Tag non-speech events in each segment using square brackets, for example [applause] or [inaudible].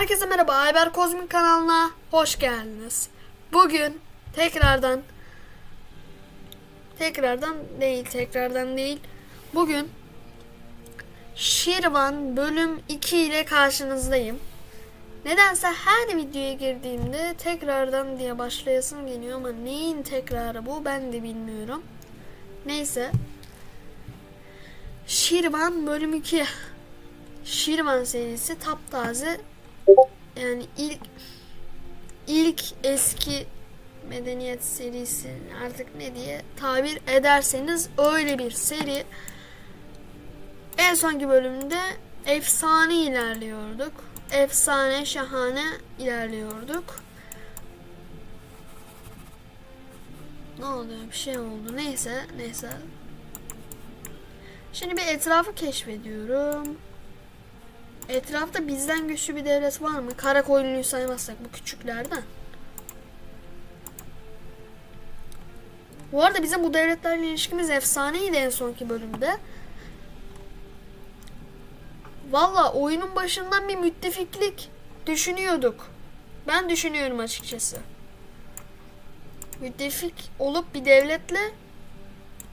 Herkese merhaba, Ayber Kozmik kanalına hoş geldiniz. Bugün tekrardan tekrardan değil, tekrardan değil. Bugün Şirvan bölüm 2 ile karşınızdayım. Nedense her videoya girdiğimde tekrardan diye başlayasım geliyor ama neyin tekrarı bu ben de bilmiyorum. Neyse. Şirvan bölüm 2. Şirvan serisi taptaze yani ilk ilk eski medeniyet serisi artık ne diye tabir ederseniz öyle bir seri. En sonki bölümde efsane ilerliyorduk. Efsane, şahane ilerliyorduk. Ne oldu? Bir şey oldu. Neyse, neyse. Şimdi bir etrafı keşfediyorum. Etrafta bizden güçlü bir devlet var mı? Karakoyunlu'yu saymazsak bu küçüklerden. Bu arada bizim bu devletlerle ilişkimiz efsaneydi en sonki bölümde. Valla oyunun başından bir müttefiklik düşünüyorduk. Ben düşünüyorum açıkçası. Müttefik olup bir devletle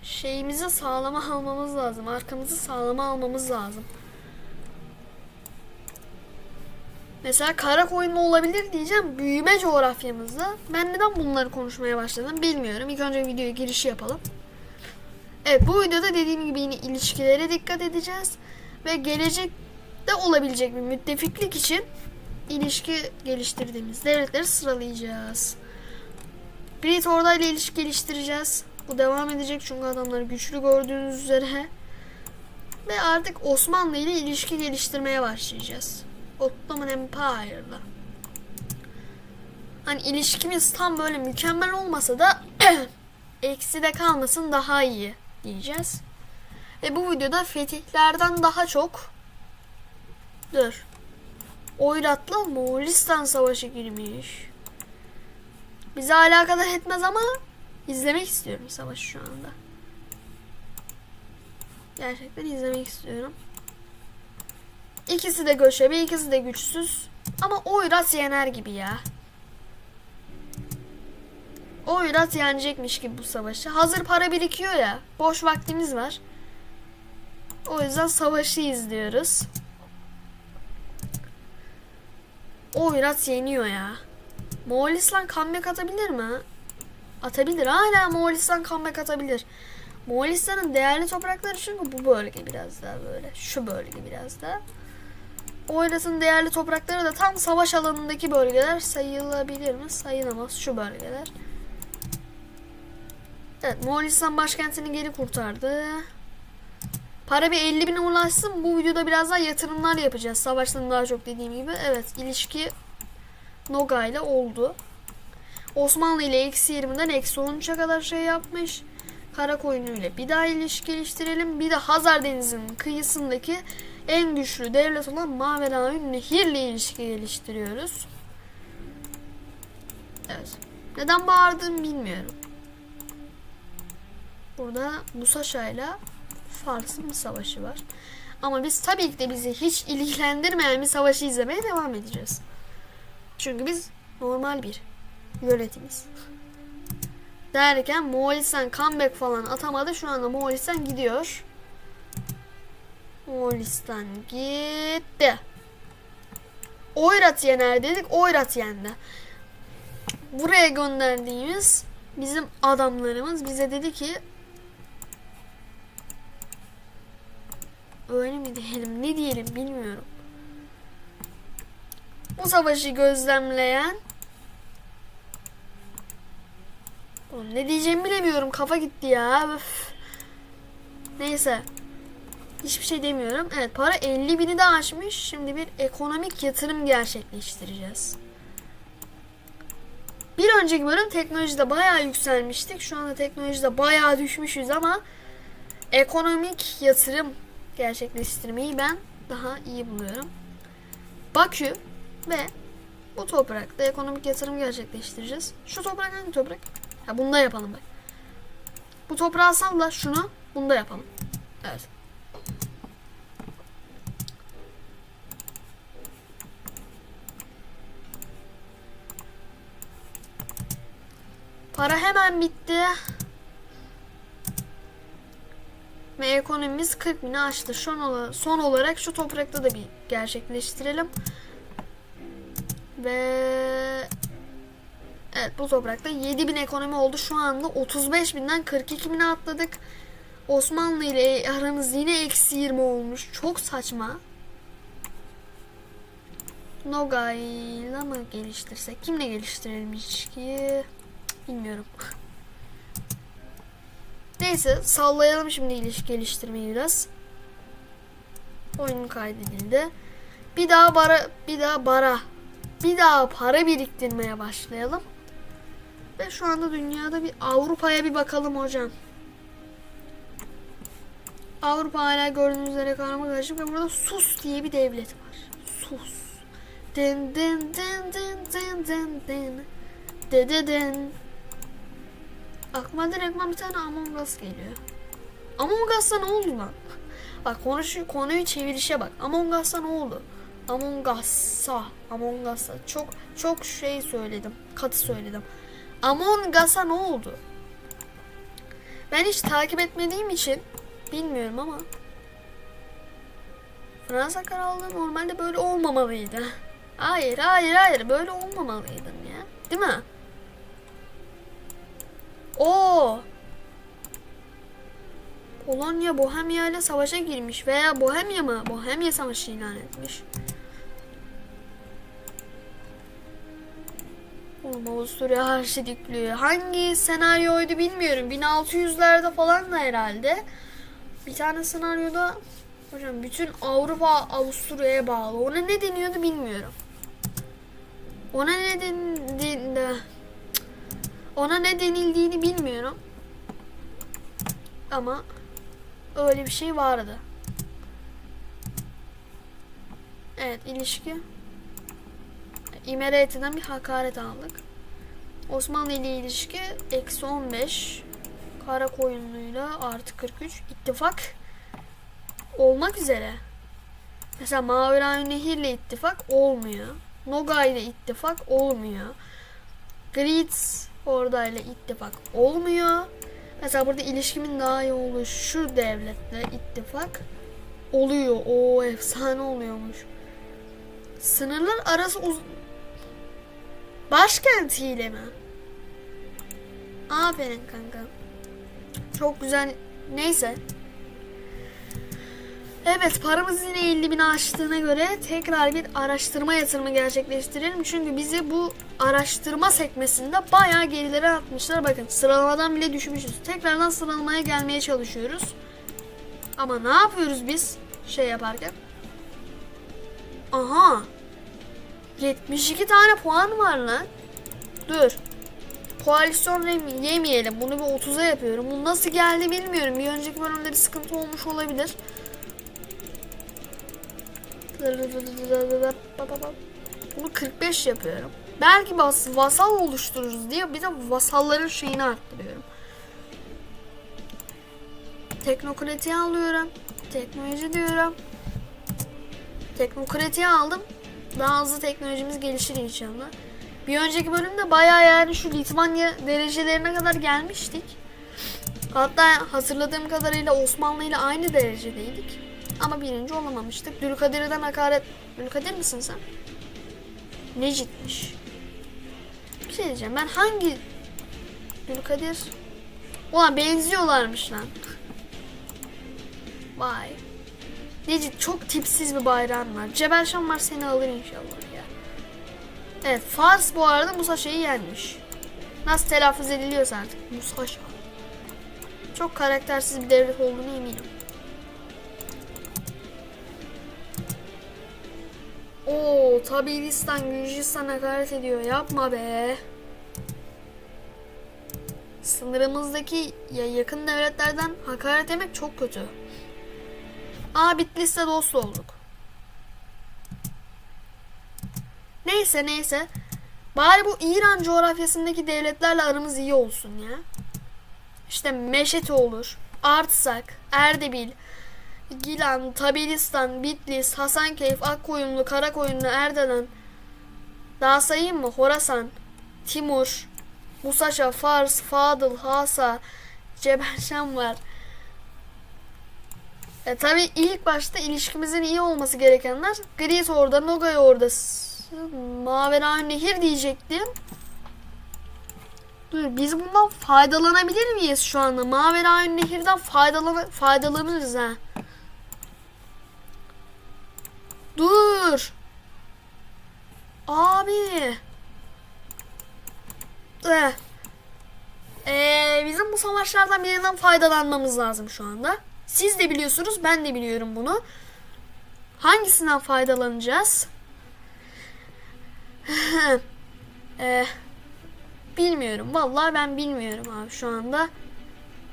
şeyimizi sağlama almamız lazım. Arkamızı sağlama almamız lazım. Mesela Karakoyunlu olabilir diyeceğim büyüme coğrafyamızda. Ben neden bunları konuşmaya başladım bilmiyorum. İlk önce videoya girişi yapalım. Evet bu videoda dediğim gibi yine ilişkilere dikkat edeceğiz. Ve gelecekte olabilecek bir müttefiklik için ilişki geliştirdiğimiz devletleri sıralayacağız. Brit Orda ile ilişki geliştireceğiz. Bu devam edecek çünkü adamları güçlü gördüğünüz üzere. Ve artık Osmanlı ile ilişki geliştirmeye başlayacağız. Ottoman Empire'la. Hani ilişkimiz tam böyle mükemmel olmasa da [clears throat] eksi de kalmasın daha iyi diyeceğiz. Ve bu videoda fetihlerden daha çok dur. Oyrat'la Moğolistan savaşı girmiş. Bize alakadar etmez ama izlemek istiyorum savaşı şu anda. Gerçekten izlemek istiyorum. İkisi de göçebe, ikisi de güçsüz. Ama Oyrat yener gibi ya. Oyrat yenecekmiş gibi bu savaşı. Hazır para birikiyor ya. Boş vaktimiz var. O yüzden savaşı izliyoruz. Oyrat yeniyor ya. Moğolistan comeback atabilir mi? Atabilir. Hala Moğolistan comeback atabilir. Moğolistan'ın değerli toprakları çünkü bu bölge biraz daha böyle. Şu bölge biraz daha. Oyrat'ın değerli toprakları da tam savaş alanındaki bölgeler sayılabilir mi? Sayılamaz şu bölgeler. Evet Moğolistan başkentini geri kurtardı. Para bir 50 bine ulaşsın. Bu videoda biraz daha yatırımlar yapacağız. Savaştan daha çok dediğim gibi. Evet ilişki Noga ile oldu. Osmanlı ile eksi 20'den eksi 13'e kadar şey yapmış. Karakoyunlu ile bir daha ilişki geliştirelim. Bir de Hazar Denizi'nin kıyısındaki en güçlü devlet olan Mavera'nın nehirle ilişki geliştiriyoruz. Evet. Neden bağırdım bilmiyorum. Burada Musaşa ile Fars'ın savaşı var. Ama biz tabii ki de bizi hiç ilgilendirmeyen bir savaşı izlemeye devam edeceğiz. Çünkü biz normal bir yönetimiz. Derken Moğolistan comeback falan atamadı. Şu anda Moğolistan gidiyor. Moğolistan gitti. Oyrat yener dedik. Oyrat yendi. Buraya gönderdiğimiz bizim adamlarımız bize dedi ki öyle mi diyelim ne diyelim bilmiyorum. Bu savaşı gözlemleyen Oğlum ne diyeceğimi bilemiyorum. Kafa gitti ya. Öf. Neyse. Hiçbir şey demiyorum. Evet para 50 bini de aşmış. Şimdi bir ekonomik yatırım gerçekleştireceğiz. Bir önceki bölüm teknolojide bayağı yükselmiştik. Şu anda teknolojide bayağı düşmüşüz ama ekonomik yatırım gerçekleştirmeyi ben daha iyi buluyorum. Bakü ve bu toprakta ekonomik yatırım gerçekleştireceğiz. Şu toprak hangi toprak? Ha bunda yapalım bak. Bu toprağı salla şunu bunda yapalım. Evet. Para hemen bitti. Ve ekonomimiz 40 bini aştı. Son, ola- son olarak şu toprakta da bir gerçekleştirelim. Ve evet bu toprakta 7000 ekonomi oldu. Şu anda 35 binden 42 bine atladık. Osmanlı ile aramız yine eksi 20 olmuş. Çok saçma. Nogay'la mı geliştirsek? Kimle geliştirelim ilişkiyi? Bilmiyorum. Neyse sallayalım şimdi ilişki geliştirmeyi biraz. Oyun kaydedildi. Bir daha bara, bir daha bara, bir daha para biriktirmeye başlayalım. Ve şu anda dünyada bir Avrupa'ya bir bakalım hocam. Avrupa hala gördüğünüz üzere karma karışık ve burada Sus diye bir devlet var. Sus. Din din din din din din din. De de din. Aklıma direktman bir tane Among Us geliyor. Among Us'ta ne oldu lan? Bak konuyu, konuyu çevirişe bak. Among Us'ta ne oldu? Among Us'a. Among Us'a. Çok çok şey söyledim. Katı söyledim. Among Us'a ne oldu? Ben hiç takip etmediğim için bilmiyorum ama Fransa Krallığı normalde böyle olmamalıydı. Hayır, hayır, hayır. Böyle olmamalıydın ya. Değil mi? Oo. Polonya Bohemya ile savaşa girmiş veya Bohemya mı? Bohemya savaşı ilan etmiş. Oğlum Avusturya Arşidüklüğü. Hangi senaryoydu bilmiyorum. 1600'lerde falan da herhalde. Bir tane senaryoda hocam bütün Avrupa Avusturya'ya bağlı. Ona ne deniyordu bilmiyorum. Ona ne denildi? Ona ne denildiğini bilmiyorum. Ama öyle bir şey vardı. Evet ilişki. İmereti'den bir hakaret aldık. Osmanlı ile ilişki eksi 15. Karakoyunlu'yla artı 43. ittifak olmak üzere. Mesela Maverayn Nehir'le ittifak olmuyor. Nogay ile ittifak olmuyor. Gritz oradayla ittifak olmuyor. Mesela burada ilişkimin daha iyi olduğu şu devletle ittifak oluyor. O efsane oluyormuş. Sınırlar arası uz başkentiyle mi? Aferin kanka. Çok güzel. Neyse. Evet paramız yine 50 bin aştığına göre tekrar bir araştırma yatırımı gerçekleştirelim. Çünkü bizi bu araştırma sekmesinde bayağı gerilere atmışlar. Bakın sıralamadan bile düşmüşüz. Tekrardan sıralamaya gelmeye çalışıyoruz. Ama ne yapıyoruz biz şey yaparken? Aha. 72 tane puan var lan. Dur. Koalisyon yemeyelim. Bunu bir 30'a yapıyorum. Bu nasıl geldi bilmiyorum. Bir önceki bölümde bir sıkıntı olmuş olabilir. Bunu 45 yapıyorum. Belki vas vasal oluştururuz diye bir de vasalların şeyini arttırıyorum. Teknokratiği alıyorum. Teknoloji diyorum. Teknokratiği aldım. Daha hızlı teknolojimiz gelişir inşallah. Bir önceki bölümde bayağı yani şu Litvanya derecelerine kadar gelmiştik. Hatta hatırladığım kadarıyla Osmanlı ile aynı derecedeydik. Ama birinci olamamıştık. Dülkadir'den hakaret... Dülkadir misin sen? Necit'miş. Bir şey diyeceğim. Ben hangi... Dülkadir... Ulan benziyorlarmış lan. Vay. Necit çok tipsiz bir bayrağın var. Cebel Şammar seni alır inşallah ya. Evet Fars bu arada Musa şeyi yenmiş. Nasıl telaffuz ediliyorsa artık. Musa Şah. Çok karaktersiz bir devlet olduğunu eminim. Oo, Tabilistan, Gürcistan hakaret ediyor. Yapma be. Sınırımızdaki ya yakın devletlerden hakaret yemek çok kötü. Aa Bitlis'le dost olduk. Neyse neyse. Bari bu İran coğrafyasındaki devletlerle aramız iyi olsun ya. İşte Meşeti olur. Artsak, Erdebil, Gilan, Tabilistan, Bitlis, Hasankeyf, Akkoyunlu, Karakoyunlu, Erdelen. Daha sayayım mı? Horasan, Timur. Musaşa, Fars, Fadıl, Hasa, Ceberşen var. E tabi ilk başta ilişkimizin iyi olması gerekenler Gris orada, Nogay orada, Maveraün Nehir diyecektim. Dur biz bundan faydalanabilir miyiz şu anda? Maveraün Nehir'den faydalan faydalanırız ha. Dur. Abi. Ee, bizim bu savaşlardan birinden faydalanmamız lazım şu anda. Siz de biliyorsunuz, ben de biliyorum bunu. Hangisinden faydalanacağız? [laughs] Ee, bilmiyorum. Vallahi ben bilmiyorum abi şu anda.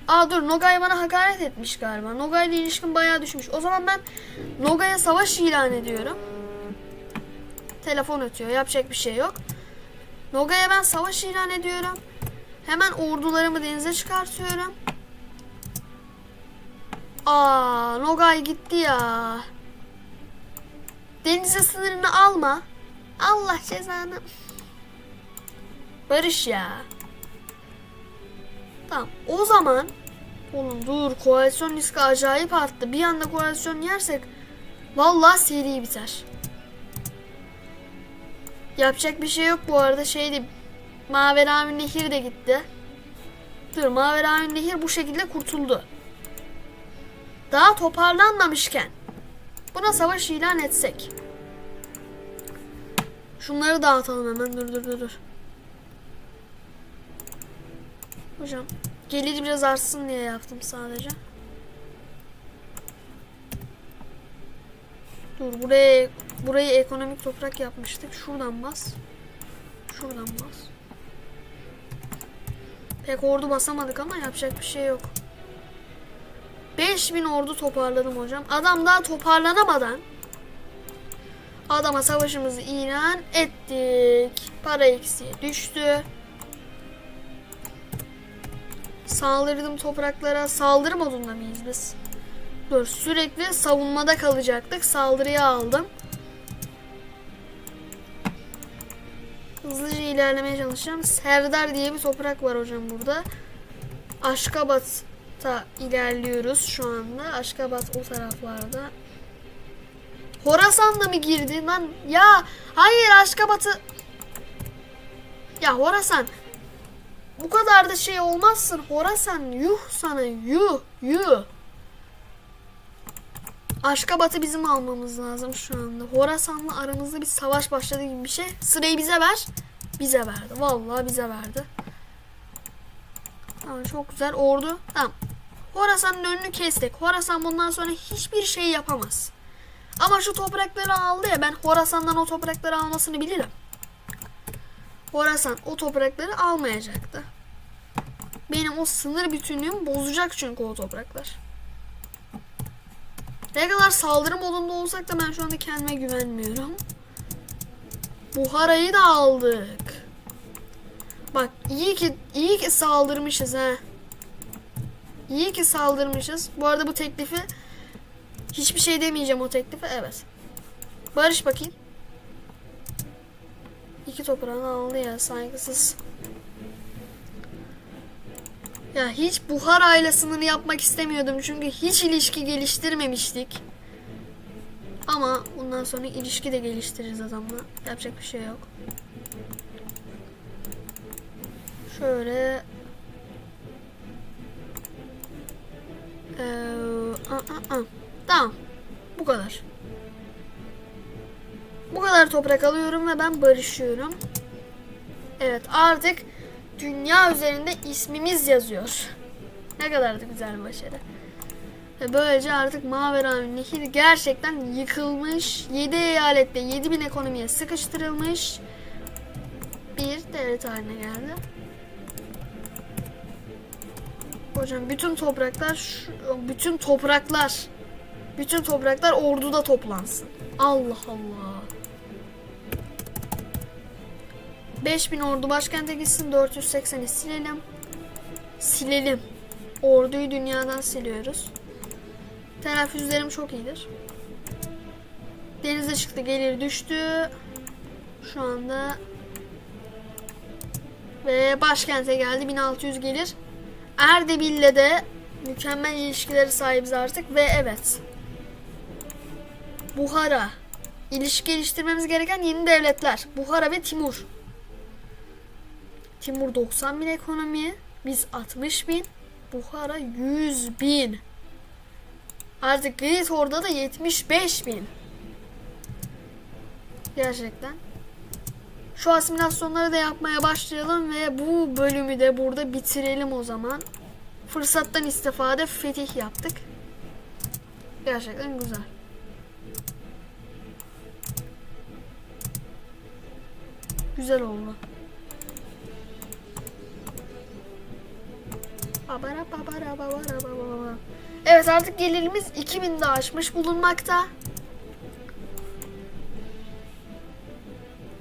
Aa dur Nogay bana hakaret etmiş galiba. Nogay ile ilişkin bayağı düşmüş. O zaman ben Nogay'a savaş ilan ediyorum. Telefon ötüyor. Yapacak bir şey yok. Nogay'a ben savaş ilan ediyorum. Hemen ordularımı denize çıkartıyorum. Aa, Nogay gitti ya. Denize sınırını alma. Allah cezanı. Barış ya. Tamam. O zaman oğlum dur koalisyon riski acayip arttı. Bir anda koalisyon yersek vallahi seri biter. Yapacak bir şey yok bu arada. Şeydi Maveravi Nehir de gitti. Dur Maveravi Nehir bu şekilde kurtuldu. Daha toparlanmamışken buna savaş ilan etsek. Şunları dağıtalım hemen. Dur dur dur dur. Hocam geliri biraz artsın diye yaptım sadece. Dur buraya burayı ekonomik toprak yapmıştık. Şuradan bas. Şuradan bas. Pek ordu basamadık ama yapacak bir şey yok. 5000 ordu toparladım hocam. Adam daha toparlanamadan adama savaşımızı ilan ettik. Para eksiği düştü. Saldırdım topraklara. Saldırı modunda mıyız biz? Dur sürekli savunmada kalacaktık. Saldırıya aldım. Hızlıca ilerlemeye çalışacağım. Serdar diye bir toprak var hocam burada. Aşkabat'a ilerliyoruz şu anda. Aşkabat o taraflarda. Horasan'da mı girdi lan? Ya hayır Aşkabat'ı... Ya Horasan bu kadar da şey olmazsın. Horasan yuh sana yuh yuh. Aşkabat'ı bizim almamız lazım şu anda. Horasan'la aramızda bir savaş başladı gibi bir şey. Sırayı bize ver. Bize verdi. Vallahi bize verdi. Tamam çok güzel. Ordu. Tamam. Horasan'ın önünü kestik. Horasan bundan sonra hiçbir şey yapamaz. Ama şu toprakları aldı ya ben Horasan'dan o toprakları almasını bilirim. Horasan o toprakları almayacaktı. Benim o sınır bütünlüğümü bozacak çünkü o topraklar. Ne kadar saldırı modunda olsak da ben şu anda kendime güvenmiyorum. Buhara'yı da aldık. Bak iyi ki iyi ki saldırmışız ha. İyi ki saldırmışız. Bu arada bu teklifi hiçbir şey demeyeceğim o teklife. Evet. Barış bakayım. İki toprağını aldı ya saygısız. Ya hiç Buhar aile sınırı yapmak istemiyordum çünkü hiç ilişki geliştirmemiştik. Ama bundan sonra ilişki de geliştiririz adamla. Yapacak bir şey yok. Şöyle ee, a, a, a. Tamam. Bu kadar. Bu kadar toprak alıyorum ve ben barışıyorum. Evet artık dünya üzerinde ismimiz yazıyor. Ne kadar da güzel bir başarı. Ve böylece artık Maveravi Nehir gerçekten yıkılmış. 7 eyalette 7000 ekonomiye sıkıştırılmış. Bir devlet haline geldi. Hocam bütün topraklar bütün topraklar bütün topraklar orduda toplansın. Allah Allah. 5000 ordu başkente gitsin 480'i silelim. Silelim. Orduyu dünyadan siliyoruz. Teneffüslerim çok iyidir. Denize çıktı gelir düştü. Şu anda Ve başkente geldi 1600 gelir. Erdebil'le de mükemmel ilişkileri sahibiz artık ve evet. Buhara. İlişki geliştirmemiz gereken yeni devletler. Buhara ve Timur. Timur 90 bin ekonomi. Biz 60 bin. Buhara 100 bin. Artık Grit orada da 75 bin. Gerçekten. Şu asimilasyonları da yapmaya başlayalım ve bu bölümü de burada bitirelim o zaman. Fırsattan istifade fetih yaptık. Gerçekten güzel. Güzel oldu. Babara babara babara babara. Evet artık gelirimiz 2000 de aşmış bulunmakta.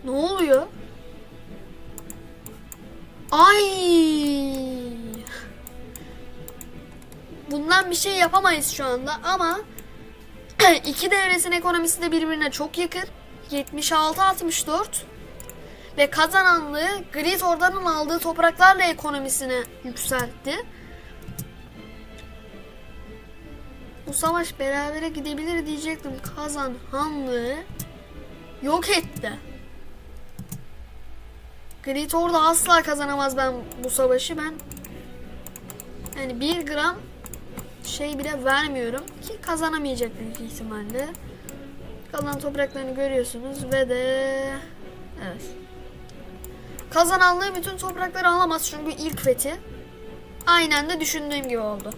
Ne oluyor? Ay! Bundan bir şey yapamayız şu anda ama [clears throat] iki devletin ekonomisi de birbirine çok yakın. 76-64 ve kazananlığı Grid Orda'nın aldığı topraklarla ekonomisini yükseltti. Bu savaş berabere gidebilir diyecektim. Kazan Hanlığı yok etti. Grid orada asla kazanamaz ben bu savaşı. Ben yani bir gram şey bile vermiyorum ki kazanamayacak büyük ihtimalle. Kalan topraklarını görüyorsunuz ve de evet. Kazananlığı bütün toprakları alamaz çünkü ilk fethi. Aynen de düşündüğüm gibi oldu.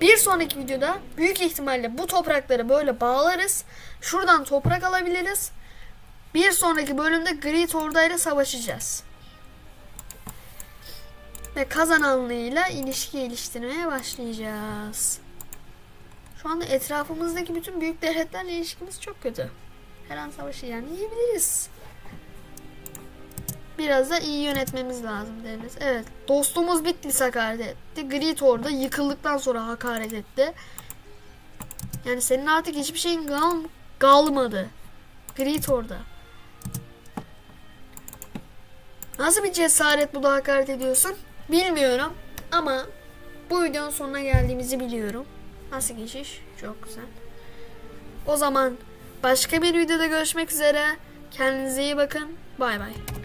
Bir sonraki videoda büyük ihtimalle bu toprakları böyle bağlarız. Şuradan toprak alabiliriz. Bir sonraki bölümde Great Orda ile savaşacağız. Ve kazananlığıyla ilişki geliştirmeye başlayacağız. Şu anda etrafımızdaki bütün büyük devletlerle ilişkimiz çok kötü. Her an savaşı yani yiyebiliriz. Biraz da iyi yönetmemiz lazım devlet. Evet. Dostumuz Bitlis hakaret etti. Grit orada yıkıldıktan sonra hakaret etti. Yani senin artık hiçbir şeyin kal kalmadı. Grit orada. Nasıl bir cesaret bu da hakaret ediyorsun? Bilmiyorum. Ama bu videonun sonuna geldiğimizi biliyorum. Nasıl geçiş? Çok güzel. O zaman başka bir videoda görüşmek üzere. Kendinize iyi bakın. Bay bay.